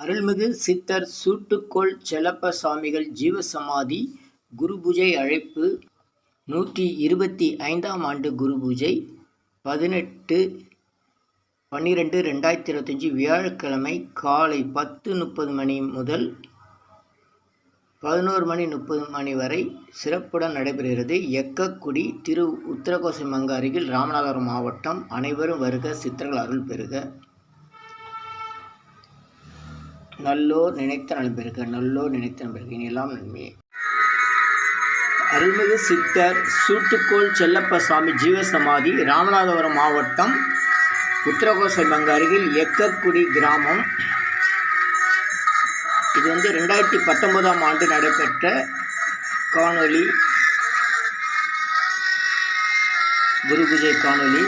அருள்மிகு சித்தர் சூட்டுக்கோள் செலப்ப சுவாமிகள் ஜீவசமாதி குருபூஜை அழைப்பு நூற்றி இருபத்தி ஐந்தாம் ஆண்டு குருபூஜை பதினெட்டு பன்னிரெண்டு ரெண்டாயிரத்தி இருபத்தஞ்சி வியாழக்கிழமை காலை பத்து முப்பது மணி முதல் பதினோரு மணி முப்பது மணி வரை சிறப்புடன் நடைபெறுகிறது. எக்கக்குடி திரு உத்தரகோசமங்க அருகில் ராமநாதபுரம் மாவட்டம் அனைவரும் வருக சித்தர்கள் அருள் பெறுக. நல்லோர் நினைத்த நலம் நல்லோர் நினைத்த நலம் இனியெல்லாம் நன்மையே. அருள்மிகு சித்தர் சூட்டுக்கோள் செல்லப்ப சாமி ஜீவசமாதி ராமநாதபுரம் மாவட்டம் உத்தரகோசல்பங்க அருகில் எக்கக்குடி கிராமம். இது வந்து ரெண்டாயிரத்தி பத்தொன்பதாம் ஆண்டு நடைபெற்ற காணொளி. குரு பூஜை காணொளி.